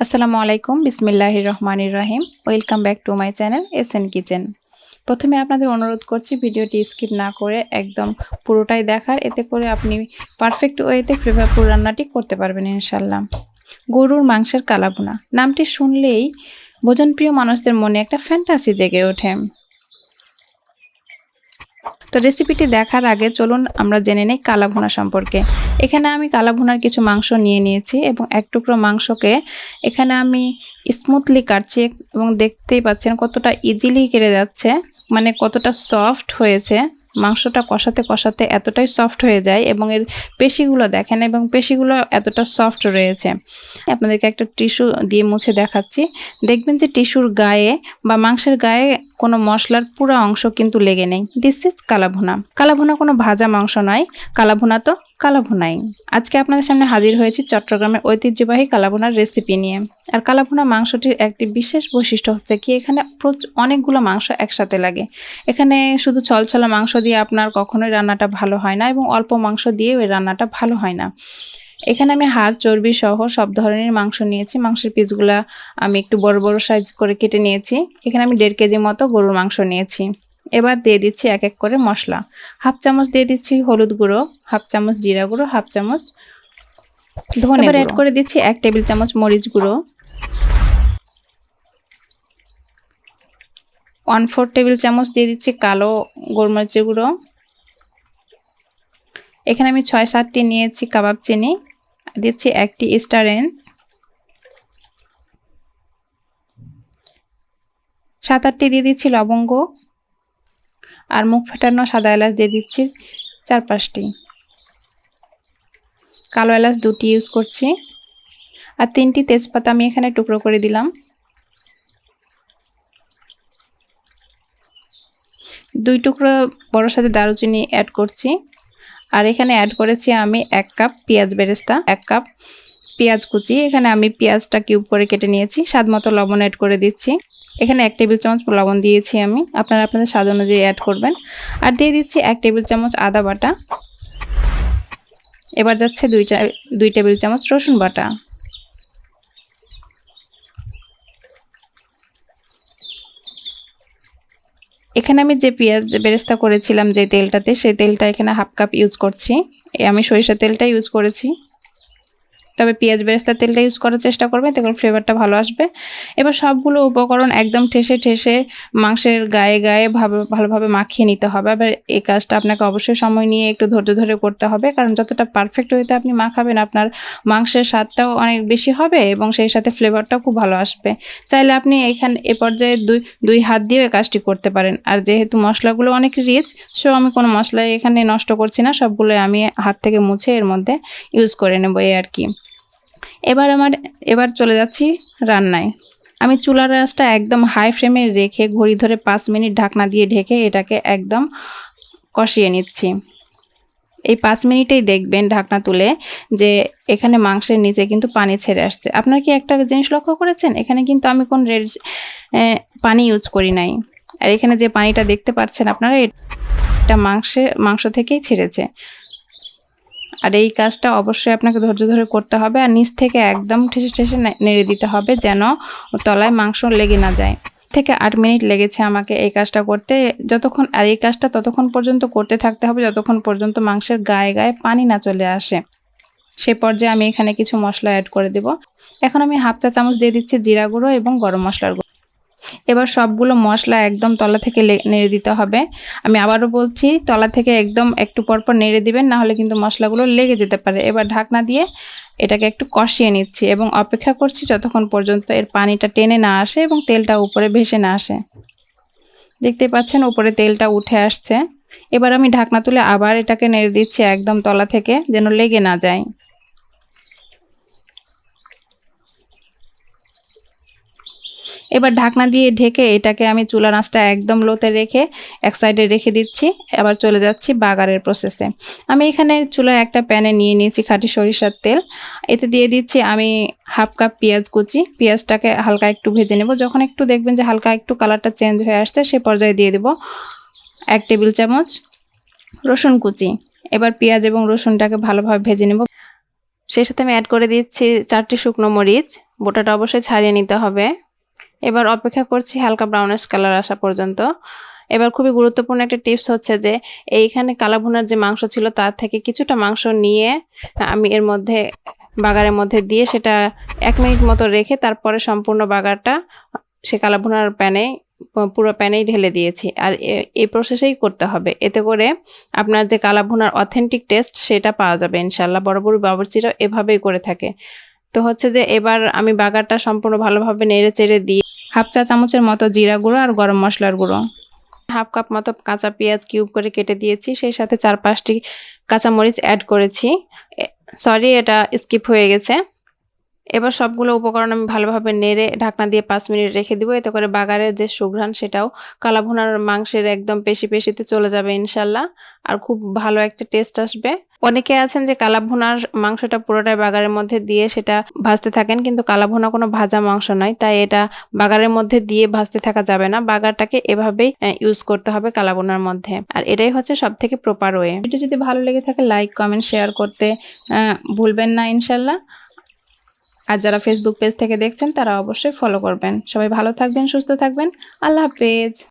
আসসালামু আলাইকুম বিসমিল্লাহ রহমানির রাহিম। Welcome back to my channel S N kitchen প্রথমে আপনাদের অনুরোধ করছি ভিডিওটি স্কিপ না করে একদম পুরোটাই দেখার, এতে করে আপনি পারফেক্ট ওয়েতে ফ্লেভারফুল রান্নাটি করতে পারবেন ইনশাল্লাহ গরুর মাংসের কালাবোনা নামটি শুনলেই ভোজনপ্রিয় মানুষদের মনে একটা ফ্যান্টাসি জেগে ওঠে। তো রেসিপিটি দেখার আগে চলুন আমরা জেনে নিই কালা ভুনা সম্পর্কে। এখানে আমি কালা ভুনার কিছু মাংস নিয়ে নিয়েছি এবং এক টুকরো মাংসকে এখানে আমি স্মুথলি কাটছি এবং দেখতেই পাচ্ছেন কতটা ইজিলি কেটে যাচ্ছে মানে কতটা সফট হয়েছে। মাংসটা কষাতে কষাতে এতটাই সফট হয়ে যায় এবং এর পেশিগুলো দেখেন এবং পেশিগুলো এতটা সফট রয়েছে। আপনাদেরকে একটা টিস্যু দিয়ে মুছে দেখাচ্ছি। দেখবেন যে টিস্যুর গায়ে বা মাংসের গায়ে কোনো মশলার পুরো অংশ কিন্তু লেগে নেই। দিস ইজ কালাভুনা। কালাভুনা কোনো ভাজা মাংস নয়। কালাভুনা তো কালাভুনাই। আজকে আপনাদের সামনে হাজির হয়েছি চট্টগ্রামের ঐতিহ্যবাহী কালাভুনার রেসিপি নিয়ে। আর কালাভুনা মাংসটির একটি বিশেষ বৈশিষ্ট্য হচ্ছে কি, এখানে অনেকগুলো মাংস একসাথে লাগে। এখানে শুধু ছলছলা মাংস দিয়ে আপনার কখনোই রান্নাটা ভালো হয় না এবং অল্প মাংস দিয়ে ওই রান্নাটা ভালো হয় না। এখানে আমি হাড়, চর্বি সহ সব ধরনের মাংস নিয়েছি। মাংসের পিসগুলা আমি একটু বড় বড় সাইজ করে কেটে নিয়েছি। এখানে আমি দেড় কেজি মতো গরুর মাংস নিয়েছি। এবার দিয়ে দিচ্ছি এক এক করে মশলা। হাফ চামচ দিয়ে দিচ্ছি হলুদ গুঁড়ো হাফ চামচ জিরা গুঁড়ো হাফ চামচ ধনে এবার অ্যাড করে দিচ্ছি এক টেবিল চামচ মরিচ গুঁড়ো। ওয়ান ফোর টেবিল চামচ দিয়ে দিচ্ছি কালো গোলমরিচের গুঁড়ো। এখানে আমি ছয় সাতটি নিয়েছি কাবাব চিনি। দিচ্ছি একটি স্টারেন্স সাত আটটি দিয়ে দিচ্ছি লবঙ্গ। আর মুখ ফেটানো সাদা এলাচ দিয়ে দিচ্ছি চার পাঁচটি কালো এলাচ দুটি ইউজ করছি। আর তিনটি তেজপাতা আমি এখানে টুকরো করে দিলাম। দুই টুকরো বড় সাথে দারুচিনি অ্যাড করছি। আর এখানে অ্যাড করেছি আমি এক কাপ পেঁয়াজ বেরেস্তা, এক কাপ পেঁয়াজ কুচি, এখানে আমি পেঁয়াজটা কিউব করে কেটে নিয়েছি, স্বাদ মতো লবণ অ্যাড করে দিচ্ছি। এখানে এক টেবিল চামচ লবণ দিয়েছি আমি, আপনারা আপনাদের স্বাদ অনুযায়ী অ্যাড করবেন। আর দিয়ে দিচ্ছি এক টেবিল চামচ আদা বাটা। এবার যাচ্ছে দুই দুই টেবিল চামচ রসুন বাটা। এখানে আমি যে পেঁয়াজ বেরেস্তা করেছিলাম যে তেলটাতে সেই তেলটা এখানে হাফ কাপ ইউজ করছি। আমি সরিষা তেলটা ইউজ করেছি। তবে পেঁয়াজ বেরেস্তার তেলটা ইউজ করার চেষ্টা করবে তখন ফ্লেভারটা ভালো আসবে। এবার সবগুলো উপকরণ একদম ঠেসে ঠেসে মাংসের গায়ে গায়ে ভাবে, ভালোভাবে মাখিয়ে নিতে হবে। আবার এই কাজটা আপনাকে অবশ্যই সময় নিয়ে একটু ধৈর্য ধরে করতে হবে, কারণ যতটা পারফেক্ট হইতে আপনি মাখাবেন, আপনার মাংসের স্বাদটাও অনেক বেশি হবে এবং সেই সাথে ফ্লেভারটাও খুব ভালো আসবে। চাইলে আপনি এখানে, এ পর্যায়ে দুই দুই হাত দিয়েও এই কাজটি করতে পারেন। আর যেহেতু মশলাগুলো অনেক রিচ সো আমি কোনো মশলা এখানে নষ্ট করছি না সবগুলো আমি হাত থেকে মুছে এর মধ্যে ইউজ করে নেব, এই আর কি। এবার আমার, এবার চলে যাচ্ছি রান্নায়। আমি চুলার রাসটা একদম হাই ফ্লেমে রেখে ঘড়ি ধরে পাঁচ মিনিট ঢাকনা দিয়ে ঢেকে এটাকে একদম কষিয়ে নিচ্ছি। এই পাঁচ মিনিটেই দেখবেন ঢাকনা তুলে যে এখানে মাংসের নিচে কিন্তু পানি ছেড়ে আসছে। আপনার কি একটা জিনিস লক্ষ্য করেছেন? এখানে কিন্তু আমি কোন রেড পানি ইউজ করি নাই। আর এখানে যে পানিটা দেখতে পাচ্ছেন আপনারা, এটা মাংসের মাংস থেকেই ছেড়েছে। আর এই কাজটা অবশ্যই আপনাকে ধৈর্য ধরে করতে হবে আর নিচ থেকে একদম ঠেসে ঠেসে নেড়ে দিতে হবে যেন তলায় মাংস লেগে না যায়। থেকে আট মিনিট লেগেছে আমাকে এই কাজটা করতে। যতক্ষণ আর এই কাজটা ততক্ষণ পর্যন্ত করতে থাকতে হবে, যতক্ষণ পর্যন্ত মাংসের গায়ে গায়ে পানি না চলে আসে। সে পর্যায়ে আমি এখানে কিছু মশলা অ্যাড করে দেব। এখন আমি হাফ চা চামচ দিয়ে দিচ্ছি জিরা গুঁড়ো এবং গরম মশলার গুঁড়ো। এবার সবগুলো মশলা একদম তলা থেকে নেড়ে দিতে হবে। আমি আবারও বলছি, তলা থেকে একদম একটু পরপর নেড়ে দিবেন, না হলে কিন্তু মশলাগুলো লেগে যেতে পারে। এবার ঢাকনা দিয়ে এটাকে একটু কষিয়ে নিচ্ছি এবং অপেক্ষা করছি যতক্ষণ পর্যন্ত এর পানিটা টেনে না আসে এবং তেলটা উপরে ভেসে না আসে। দেখতে পাচ্ছেন উপরে তেলটা উঠে আসছে। এবার আমি ঢাকনা তুলে আবার এটাকে নেড়ে দিচ্ছি একদম তলা থেকে, যেন লেগে না যায়। এবার ঢাকনা দিয়ে ঢেকে এটাকে আমি চুলা নাচটা একদম লোতে রেখে এক সাইডে রেখে দিচ্ছি। এবার চলে যাচ্ছি বাগারের প্রসেসে আমি এখানে চুলায় একটা প্যানে নিয়ে নিয়েছি খাঁটি সরিষার তেল। এতে দিয়ে দিচ্ছি আমি হাফ কাপ পেঁয়াজ কুচি। পেঁয়াজটাকে হালকা একটু ভেজে নেব। যখন একটু দেখবেন যে হালকা একটু কালারটা চেঞ্জ হয়ে আসছে, সে পর্যায়ে দিয়ে দেব এক টেবিল চামচ রসুন কুচি। এবার পেঁয়াজ এবং রসুনটাকে ভালোভাবে ভেজে নেব। সেই সাথে আমি অ্যাড করে দিচ্ছি চারটি শুকনো মরিচ। বোটাটা অবশ্যই ছাড়িয়ে নিতে হবে। এবার অপেক্ষা করছি হালকা ব্রাউনিশ কালার আসা পর্যন্ত। এবার খুবই গুরুত্বপূর্ণ একটা টিপস হচ্ছে যে, এইখানে কালাভুনার যে মাংস ছিল তার থেকে কিছুটা মাংস নিয়ে আমি এর মধ্যে, বাগারের মধ্যে দিয়ে সেটা এক মিনিট মতো রেখে তারপরে সম্পূর্ণ বাগারটা সে কালাভুনার প্যানে, পুরো প্যানেই ঢেলে দিয়েছি। আর এই প্রসেসেই করতে হবে। এতে করে আপনার যে কালাভুনার অথেন্টিক টেস্ট সেটা পাওয়া যাবে ইনশাল্লাহ বড় বড় বাবরচিরা এভাবেই করে থাকে। তো হচ্ছে যে এবার আমি বাগারটা সম্পূর্ণ ভালোভাবে নেড়ে চেড়ে দিয়ে হাফ চা চামচের মতো জিরা গুঁড়ো আর গরম মশলার গুঁড়ো। হাফ কাপ মতো কাঁচা পেঁয়াজ কিউব করে কেটে দিয়েছি, সেই সাথে চার পাঁচটি কাঁচামরিচ অ্যাড করেছি। সরি, এটা স্কিপ হয়ে গেছে। এবার সবগুলো উপকরণ আমি ভালোভাবে নেড়ে ঢাকনা দিয়ে পাঁচ মিনিট রেখে দিব, এতে করে বাগারের যে সুঘ্রাণ সেটাও কালাভুনার মাংসের একদম পেশি পেশিতে চলে যাবে ইনশাল্লাহ। আর খুব ভালো একটা টেস্ট আসবে। অনেকে আছেন যে কালাভুনার মাংসটা পুরোটাই বাগারের মধ্যে দিয়ে সেটা ভাজতে থাকেন, কিন্তু কালাভুনা কোনো ভাজা মাংস নয়, তাই এটা বাগারের মধ্যে দিয়ে ভাজতে থাকা যাবে না। বাগারটাকে এভাবেই ইউজ করতে হবে কালাভুনার মধ্যে। আর এটাই হচ্ছে সব থেকে প্রপার ওয়ে ভিডিও যদি ভালো লেগে থাকে লাইক কমেন্ট শেয়ার করতে ভুলবেন না ইনশাল্লাহ। আর যারা ফেসবুক পেজ থেকে দেখছেন, তারা অবশ্যই ফলো করবেন। সবাই ভালো থাকবেন, সুস্থ থাকবেন। আল্লাহ হাফেজ।